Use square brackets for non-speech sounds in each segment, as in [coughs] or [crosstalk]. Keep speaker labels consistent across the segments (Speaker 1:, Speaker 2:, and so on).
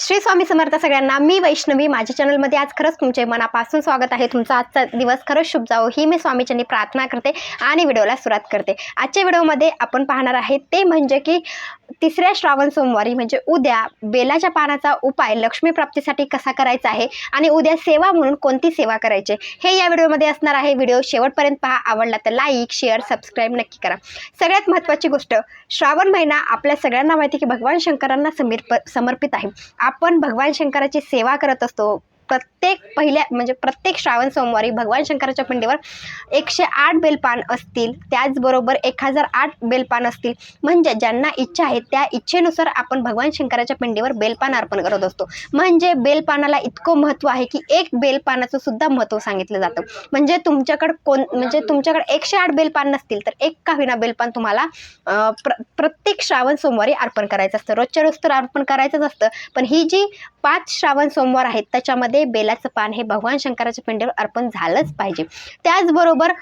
Speaker 1: श्री स्वामी समर्थ सगळ्यांना मी वैष्णवी माझ्या चॅनलमध्ये आज खरंच तुमचे मनापासून स्वागत आहे. तुमचा आजचा दिवस खरंच शुभ जावो ही मी स्वामीच्यांनी प्रार्थना करते आणि व्हिडिओला सुरुवात करते. आजच्या व्हिडिओमध्ये आपण पाहणार आहे ते म्हणजे की तिसऱ्या श्रावण सोमवारी म्हणजे उद्या बेलाच्या पानाचा उपाय लक्ष्मी प्राप्तीसाठी कसा करायचा आहे आणि उद्या सेवा म्हणून कोणती सेवा करायची हे या व्हिडिओमध्ये असणार आहे. व्हिडिओ शेवटपर्यंत पहा आवडला तर लाईक शेअर सबस्क्राईब नक्की करा. सगळ्यात महत्त्वाची गोष्ट श्रावण महिना आपल्या सगळ्यांना माहिती की भगवान शंकरांना समीर समर्पित आहे. आपण भगवान शंकराची सेवा करत असतो. प्रत्येक पहिल्या म्हणजे प्रत्येक श्रावण सोमवारी भगवान शंकराच्या पिंडीवर एकशे आठ बेलपान असतील. त्याचबरोबर एक हजार आठ बेलपान असतील. म्हणजे ज्यांना इच्छा आहे त्या इच्छेनुसार आपण भगवान शंकराच्या पिंडीवर बेलपान अर्पण करत असतो. म्हणजे बेलपानाला इतकं महत्त्व आहे की एक बेलपानाचं सुद्धा महत्त्व सांगितलं जातं. म्हणजे तुमच्याकडं कोण म्हणजे तुमच्याकडे एकशे आठ बेलपान नसतील तर एक का विना बेलपान तुम्हाला प्र प्रत्येक श्रावण सोमवारी अर्पण करायचं असतं. रोजच्या रोज तर अर्पण करायचंच असतं. पण ही जी पाच श्रावण सोमवार आहेत त्याच्यामध्ये बेलाचं पान हे भगवान शंकराच्या पिंडीवर अर्पण झालंच पाहिजे. त्याचबरोबर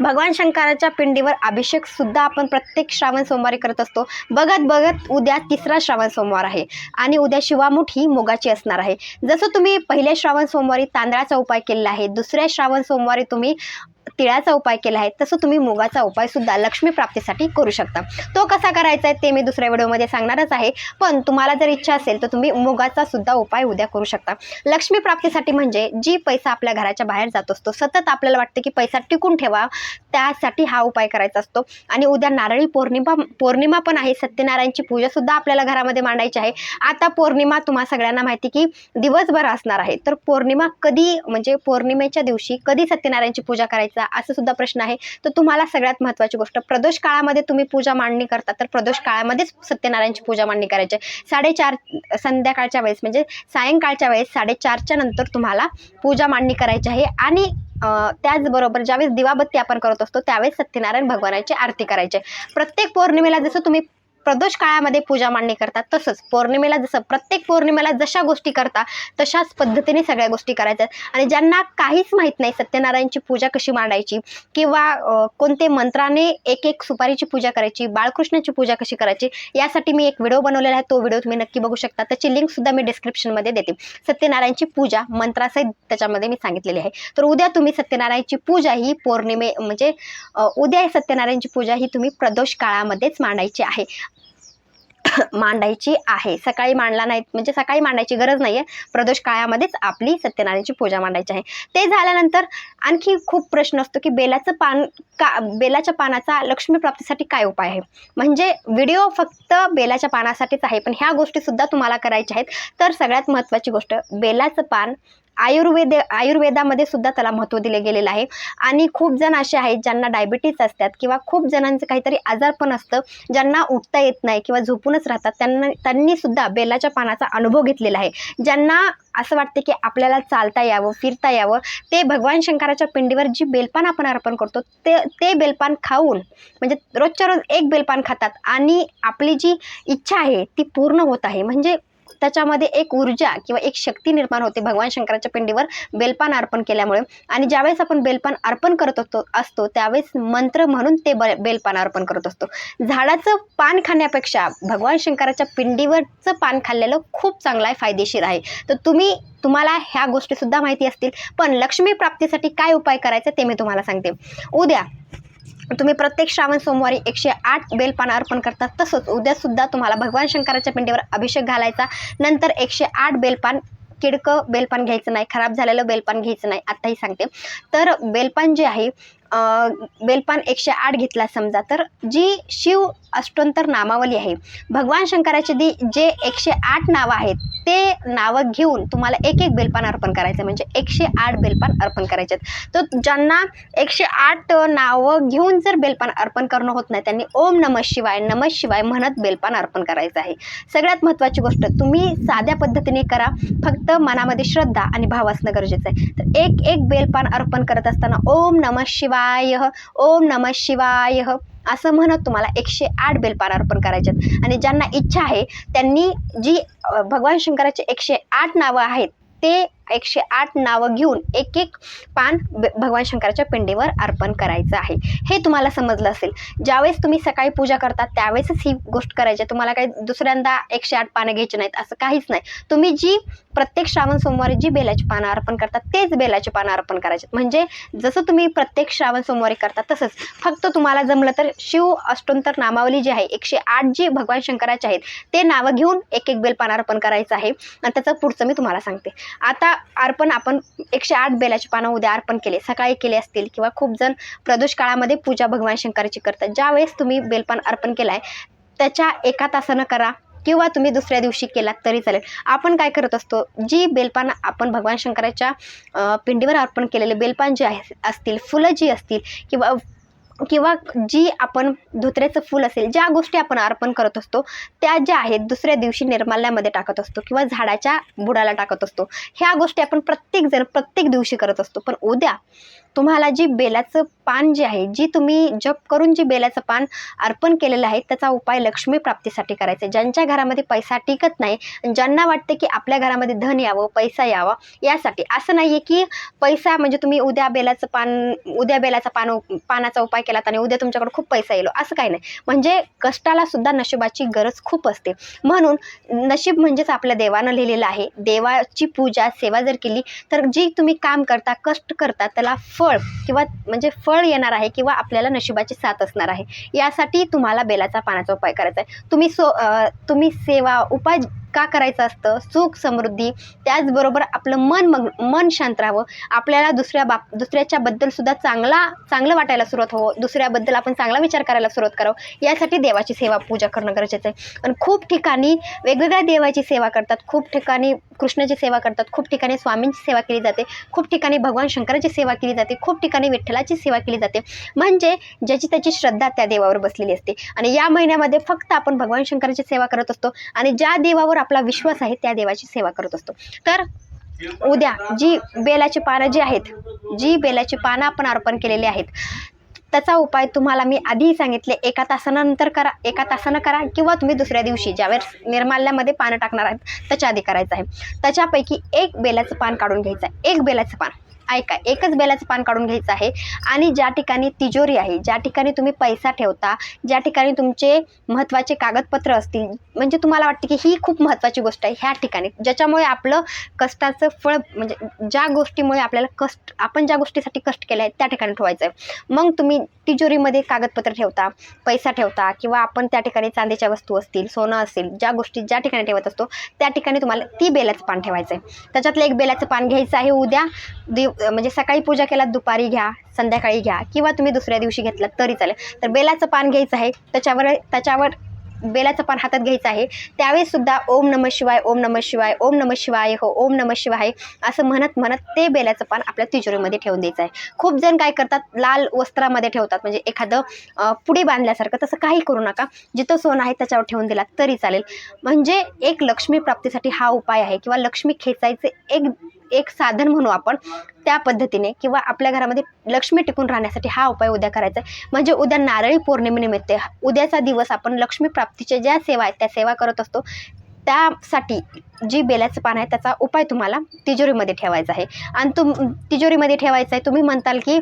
Speaker 1: भगवान शंकराच्या पिंडीवर अभिषेक सुद्धा आपण प्रत्येक श्रावण सोमवारी करत असतो. बघत बघत उद्या तिसरा श्रावण सोमवार आहे आणि उद्या शिवामुठ ही मुगाची असणार आहे. जसं तुम्ही पहिल्या श्रावण सोमवारी तांदळाचा उपाय केलेला आहे दुसऱ्या श्रावण सोमवारी तुम्ही तिळाचा उपाय केला आहे तसं तुम्ही मुगाचा उपाय सुद्धा लक्ष्मी प्राप्तीसाठी करू शकता. तो कसा करायचा आहे ते मी दुसऱ्या व्हिडिओमध्ये सांगणारच आहे. पण तुम्हाला जर इच्छा असेल तर तुम्ही मुगाचा सुद्धा उपाय उद्या करू शकता. लक्ष्मी प्राप्तीसाठी म्हणजे जी पैसा आपल्या घराच्या बाहेर जात असतो सतत आपल्याला वाटतं की पैसा टिकून ठेवा त्यासाठी हा उपाय करायचा असतो. आणि उद्या नारळी पौर्णिमा पौर्णिमा पण आहे सत्यनारायणची पूजा सुद्धा आपल्याला घरामध्ये मांडायची आहे. आता पौर्णिमा तुम्हा सगळ्यांना माहिती की दिवसभर असणार आहे. तर पौर्णिमा कधी म्हणजे पौर्णिमेच्या दिवशी कधी सत्यनारायणची पूजा करायचा? असं सुद्धा प्रश्न आहे. तर तुम्हाला सगळ्यात महत्त्वाची गोष्ट प्रदोष काळामध्ये तुम्ही पूजा मांडणी करता तर प्रदोष काळामध्येच सत्यनारायणची पूजा मांडणी करायची. आहे साडेचार संध्याकाळच्या वेळेस म्हणजे सायंकाळच्या वेळेस साडेचारच्या नंतर तुम्हाला पूजा मांडणी करायची आहे. आणि त्याचबरोबर ज्यावेळेस दिवाबत्ती आपण करत असतो त्यावेळेस सत्यनारायण भगवानाची आरती करायची आहे. प्रत्येक पौर्णिमेला जसं तुम्ही प्रदोष काळामध्ये पूजा मांडणी करतात तसंच पौर्णिमेला जसं प्रत्येक पौर्णिमेला जशा गोष्टी करता तशाच पद्धतीने सगळ्या गोष्टी करायच्या. आणि ज्यांना काहीच माहीत नाही सत्यनारायणची पूजा कशी मांडायची किंवा कोणते मंत्राने एक एक सुपारीची पूजा करायची बाळकृष्णाची पूजा कशी करायची यासाठी मी एक व्हिडिओ बनवलेला आहे तो व्हिडिओ तुम्ही नक्की बघू शकता. त्याची लिंकसुद्धा मी डिस्क्रिप्शनमध्ये देते. सत्यनारायणची पूजा मंत्रासहित त्याच्यामध्ये मी सांगितलेली आहे. तर उद्या तुम्ही सत्यनारायणची पूजा ही पौर्णिमे म्हणजे उद्या सत्यनारायणची पूजा ही तुम्ही प्रदोष काळामध्येच मांडायची आहे. [coughs] मांडायची आहे. सकाळी मांडला नाही म्हणजे सकाळी मांडायची गरज नाही आहे प्रदोष काळामध्येच आपली सत्यनारायणची पूजा मांडायची आहे. ते झाल्यानंतर आणखी खूप प्रश्न असतो की बेलाचं पान का बेलाच्या पानाचा लक्ष्मी प्राप्तीसाठी काय उपाय आहे? म्हणजे व्हिडिओ फक्त बेलाच्या पानासाठीच आहे पण ह्या गोष्टीसुद्धा तुम्हाला करायच्या आहेत. तर सगळ्यात महत्त्वाची गोष्ट बेलाचं पान आयुर्वेद आयुर्वेदामध्ये सुद्धा त्याला महत्त्व दिले गेलेलं आहे. आणि खूप जण असे आहेत ज्यांना डायबिटीज असतात किंवा खूप जणांचं काहीतरी आजार पण असतं ज्यांना उठता येत नाही किंवा झोपूनच राहतात त्यांना त्यांनी सुद्धा बेलाच्या पानाचा अनुभव घेतलेला आहे. ज्यांना असं वाटते की आपल्याला चालता यावं फिरता यावं ते भगवान शंकराच्या पिंडीवर जी बेलपान आपण अर्पण करतो ते ते बेलपान खाऊन म्हणजे रोजच्या रोज एक बेलपान खातात आणि आपली जी इच्छा आहे ती पूर्ण होत आहे. म्हणजे त्याच्यामध्ये एक ऊर्जा किंवा एक शक्ती निर्माण होते भगवान शंकराच्या पिंडीवर बेलपान अर्पण केल्यामुळे. आणि ज्यावेळेस आपण बेलपान अर्पण करत असतो असतो त्यावेळेस मंत्र म्हणून ते ब बेलपान अर्पण करत असतो. झाडाचं पान खाण्यापेक्षा भगवान शंकराच्या पिंडीवरचं पान खाल्लेलं खूप चांगलं आहे फायदेशीर आहे. तर तुम्ही तुम्हाला ह्या गोष्टीसुद्धा माहिती असतील. पण लक्ष्मी प्राप्तीसाठी काय उपाय करायचे ते मी तुम्हाला सांगते. उद्या तुम्ही प्रत्येक श्रावण सोमवारी एकशे आठ बेलपान अर्पण करतात तसंच उद्यासुद्धा तुम्हाला भगवान शंकराच्या पिंडीवर अभिषेक घालायचा. नंतर एकशे आठ बेलपान किडकं बेलपान घ्यायचं नाही खराब झालेलं बेलपान घ्यायचं नाही आत्ताही सांगते. तर बेलपान जे आहे बेलपान एकशे आठ घेतला समजा. तर जी शिव अष्टोत्तर नामावली आहे भगवान शंकराचे दी जे एकशे आठ नावं आहेत ते नावं घेऊन तुम्हाला एक एक बेलपान अर्पण करायचं. म्हणजे एकशे आठ बेलपान अर्पण करायचे आहेत. तर ज्यांना एकशे आठ नावं घेऊन जर बेलपान अर्पण करणं होत नाही त्यांनी ओम नम शिवाय नम शिवाय म्हणत बेलपान अर्पण करायचं आहे. सगळ्यात महत्त्वाची गोष्ट तुम्ही साध्या पद्धतीने करा. फक्त मनामध्ये श्रद्धा आणि भाव असणं गरजेचं आहे. तर एक एक बेलपान अर्पण करत असताना ओम नम शिवाय ओम नम शिवाय. असं म्हणत तुम्हाला एकशे आठ बेलपान अर्पण करायचे आहेत आणि ज्यांना इच्छा आहे त्यांनी जी भगवान शंकराचे एकशे आठ नावं आहेत ते एकशे आठ नावं घेऊन एक एक पान ब- भगवान शंकराच्या पिंडीवर अर्पण करायचं आहे. हे तुम्हाला समजलं असेल. ज्यावेळेस तुम्ही सकाळी पूजा करता त्यावेळेसच ही गोष्ट करायची. आहे. तुम्हाला काही दुसऱ्यांदा एकशे आठ पानं घ्यायची नाहीत असं काहीच नाही. तुम्ही जी प्रत्येक श्रावण सोमवारी जी बेलाची पानं अर्पण करतात तेच बेलाची पानं अर्पण करायचे. म्हणजे जसं तुम्ही प्रत्येक श्रावण सोमवारी करता तसंच. फक्त तुम्हाला जमलं तर शिव अष्टोत्तर नामावली जी आहे एकशे आठ जी भगवान शंकराचे आहेत ते नावं घेऊन एक एक बेलपान अर्पण करायचं आहे. आणि त्याचं पुढचं मी तुम्हाला सांगते. आता अर्पण आपण एकशे आठ बेलाची पानं उद्या अर्पण केले सकाळी केले असतील किंवा खूप जण प्रदोष काळामध्ये पूजा भगवान शंकराची करतात. ज्यावेळेस तुम्ही बेलपान अर्पण केलं आहे त्याच्या एका तासानं करा किंवा तुम्ही दुसऱ्या दिवशी केलात तरी चालेल. आपण काय करत असतो जी बेलपान आपण भगवान शंकराच्या पिंडीवर अर्पण केलेले बेलपान जे आहे असतील फुलं जी असतील किंवा किंवा जी आपण धोत्र्याचं फूल असेल ज्या गोष्टी आपण अर्पण करत असतो त्या ज्या आहेत दुसऱ्या दिवशी निर्माल्यामध्ये टाकत असतो किंवा झाडाच्या बुडाला टाकत असतो ह्या गोष्टी आपण प्रत्येकजण प्रत्येक दिवशी करत असतो. पण उद्या तुम्हाला जी बेलाचं पान जे आहे जी तुम्ही जप करून जी बेलाचं पान अर्पण केलेलं आहे त्याचा उपाय लक्ष्मी प्राप्तीसाठी करायचा आहे. ज्यांच्या घरामध्ये पैसा टिकत नाही ज्यांना वाटते की आपल्या घरामध्ये धन यावं पैसा यावा यासाठी असं नाही आहे की पैसा म्हणजे तुम्ही उद्या बेलाचं पान उद्या बेलाचा पान पानाचा उपाय केलात आणि उद्या तुमच्याकडे खूप पैसा येलो असं काही नाही. म्हणजे कष्टाला सुद्धा नशिबाची गरज खूप असते. म्हणून नशीब म्हणजेच आपल्या देवानं लिहिलेलं आहे देवाची पूजा सेवा जर केली तर जी तुम्ही काम करता कष्ट करता त्याला फळ किंवा म्हणजे फळ येणार आहे किंवा आपल्याला नशिबाची साथ असणार आहे. यासाठी तुम्हाला बेलाचा पानाचा उपाय करायचा आहे. तुम्ही सो तुम्ही सेवा उपाय का करायचं असतं? सुख समृद्धी त्याचबरोबर आपलं मन मग मन शांत राहावं. आपल्याला दुसऱ्या बाप दुसऱ्याच्याबद्दल सुद्धा चांगला चांगलं वाटायला सुरुवात हो दुसऱ्याबद्दल आपण चांगला विचार करायला सुरुवात करावं. यासाठी देवाची सेवा पूजा करणं गरजेचं आहे. आणि खूप ठिकाणी वेगवेगळ्या देवाची सेवा करतात. खूप ठिकाणी कृष्णाची सेवा करतात. खूप ठिकाणी स्वामींची सेवा केली जाते. खूप ठिकाणी भगवान शंकराची सेवा केली जाते. खूप ठिकाणी विठ्ठलाची सेवा केली जाते. म्हणजे ज्याची त्याची श्रद्धा त्या देवावर बसलेली असते. आणि या महिन्यामध्ये फक्त आपण भगवान शंकराची सेवा करत असतो. आणि ज्या देवावर आपला विश्वास आहे त्या देवाची सेवा करत असतो. तर उद्या जी बेलाची पानं जी आहेत जी बेलाची पानं आपण अर्पण केलेली आहेत त्याचा उपाय तुम्हाला मी आधीही सांगितले एका तासानंतर करा एका तासानं करा किंवा तुम्ही दुसऱ्या दिवशी ज्यावेळेस निर्माल्यामध्ये पानं टाकणार आहेत त्याच्या आधी करायचं आहे. त्याच्यापैकी एक बेलाचं पान काढून घ्यायचं आहे. एक बेलाचं पान. ऐका एकच बेलाचं पान काढून घ्यायचं आहे. आणि ज्या ठिकाणी तिजोरी आहे ज्या ठिकाणी तुम्ही पैसा ठेवता ज्या ठिकाणी तुमचे महत्त्वाचे कागदपत्र असतील म्हणजे तुम्हाला वाटते की ही खूप महत्त्वाची गोष्ट आहे ह्या ठिकाणी. ज्याच्यामुळे आपलं कष्टाचं फळ म्हणजे ज्या गोष्टीमुळे आपल्याला कष्ट आपण ज्या गोष्टीसाठी कष्ट केलं आहे त्या ठिकाणी ठेवायचं आहे मग तुम्ही तिजोरीमध्ये कागदपत्र ठेवता पैसा ठेवता किंवा आपण त्या ठिकाणी चांदीच्या वस्तू असतील सोनं असेल ज्या गोष्टी ज्या ठिकाणी ठेवत असतो त्या ठिकाणी तुम्हाला ती बेलाचं पान ठेवायचं आहे त्याच्यातलं एक बेलाचं पान घ्यायचं आहे उद्या दिव म्हणजे सकाळी पूजा केलात दुपारी घ्या संध्याकाळी घ्या किंवा तुम्ही दुसऱ्या दिवशी घेतलात तरी चालेल. तर बेलाचं पान घ्यायचं आहे त्याच्यावर त्याच्यावर बेलाचं पान हातात घ्यायचं आहे. त्यावेळेस सुद्धा ओम नम शिवाय ओम नम शिवाय ओम नम शिवाय हो ओम नम शिवाय असं म्हणत म्हणत ते बेलाचं पान आपल्या तिजोरीमध्ये ठेवून द्यायचं आहे. खूप जण काय करतात लाल वस्त्रामध्ये ठेवतात म्हणजे एखादं पुढे बांधल्यासारखं तसं काही करू नका. जिथं सोनं आहे त्याच्यावर ठेवून दिला तरी चालेल. म्हणजे एक लक्ष्मी प्राप्तीसाठी हा उपाय आहे किंवा लक्ष्मी खेचायचे एक एक साधन म्हणू आपण त्या पद्धतीने किंवा आपल्या घरामध्ये लक्ष्मी टिकून राहण्यासाठी हा उपाय उद्या करायचा आहे. म्हणजे उद्या नारळी पौर्णिमेनिमित्त उद्याचा दिवस आपण लक्ष्मी प्राप्तीच्या ज्या सेवा आहेत त्या सेवा करत असतो त्यासाठी जी बेलाचं पान आहे त्याचा उपाय तुम्हाला तिजोरीमध्ये ठेवायचा आहे. आणि तुम तिजोरीमध्ये ठेवायचा आहे तुम्ही म्हणताल की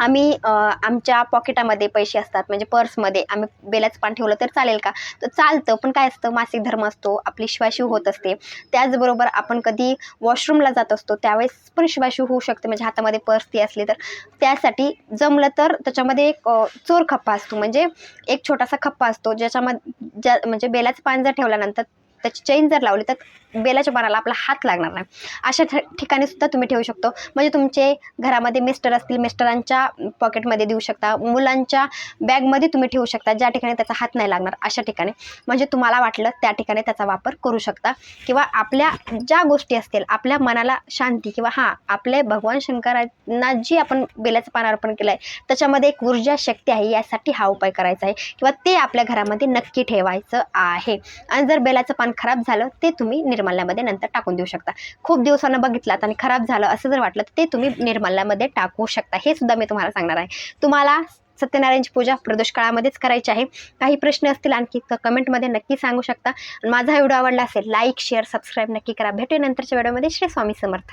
Speaker 1: आम्ही आमच्या पॉकेटामध्ये पैसे असतात. म्हणजे पर्समध्ये आम्ही बेलाचं पान ठेवलं तर चालेल का? तर चालतं. पण काय असतं? मासिक धर्म असतो. आपली शिवाशिव होत असते. त्याचबरोबर आपण कधी वॉशरूमला जात असतो त्यावेळेस पण शिवाशिव होऊ शकते. म्हणजे हातामध्ये पर्स ती असली तर. त्यासाठी जमलं तर त्याच्यामध्ये एक चोर खप्पा असतो. म्हणजे एक छोटासा खप्पा असतो. ज्याच्यामध्ये ज्या म्हणजे बेलाचं पान जर ठेवल्यानंतर त्याची चैन जर लावली तर बेलाच्या पानाला आपला हात लागणार नाही. अशा ठ ठिकाणी सुद्धा तुम्ही ठेवू शकतो. म्हणजे तुमचे घरामध्ये मिस्टर असतील मिस्टरांच्या पॉकेटमध्ये देऊ शकता. मुलांच्या बॅगमध्ये तुम्ही ठेवू शकता. ज्या ठिकाणी त्याचा हात नाही लागणार अशा ठिकाणी. म्हणजे तुम्हाला वाटलं त्या ठिकाणी त्याचा वापर करू शकता. किंवा आपल्या ज्या गोष्टी असतील आपल्या मनाला शांती किंवा हां आपले भगवान शंकरांना जी आपण बेलाचं पान अर्पण केलं आहे त्याच्यामध्ये एक ऊर्जा शक्ती आहे यासाठी हा उपाय करायचा आहे. किंवा ते आपल्या घरामध्ये नक्की ठेवायचं आहे. आणि जर बेलाचं पान खराब झालं ते तुम्ही निर्मल्यामध्ये नंतर टाकून देऊ शकता. खूप दिवसानं बघितलात आणि खराब झालं असं जर वाटलं तर ते तुम्ही निर्मल्यामध्ये टाकू शकता. हे सुद्धा मी तुम्हाला सांगणार आहे. तुम्हाला सत्यनारायणची पूजा प्रदोष काळामध्येच करायची आहे. काही प्रश्न असतील आणखी तर कमेंटमध्ये नक्की सांगू शकता. माझा व्हिडिओ आवडला असेल लाईक शेअर सबस्क्राईब नक्की करा. भेटूया नंतरच्या व्हिडिओमध्ये. श्री स्वामी समर्थ.